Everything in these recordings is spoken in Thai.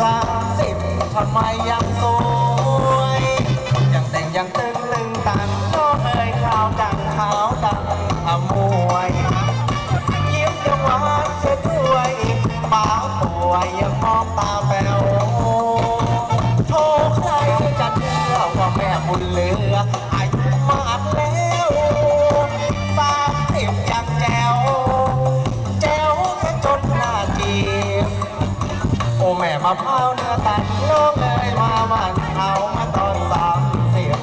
สามสิบทำไมยังสวยยังแต่งยังตึงลึงตันก็เอ่ยขาวดังขาวดังอมวยยิ้มยังหวานเสียด้วยปากป่วยยังมองตาแป๋ว มะพร้าวเนื้อตันน้องเลยมามันเอามาตอนสามสิบ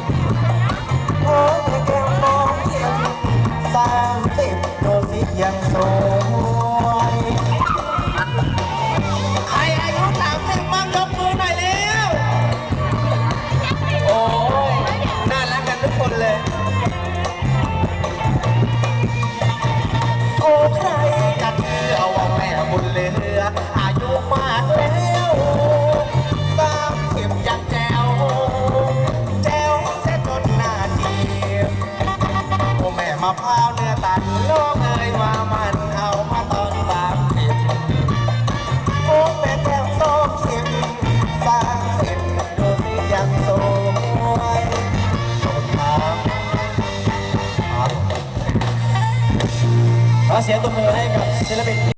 โอ้ยแก้มมองเสียงสามสิบดูสิยังสวย อ้แม่มะพร้าวเนื้อตันโลกเอ้ยว่ามันเอามาตอนสามสิบโอ้แม่แก้วสองสิบสามสิบดูสิยังสวยสมทางขอเสียงตบมือให้กับศิลปิน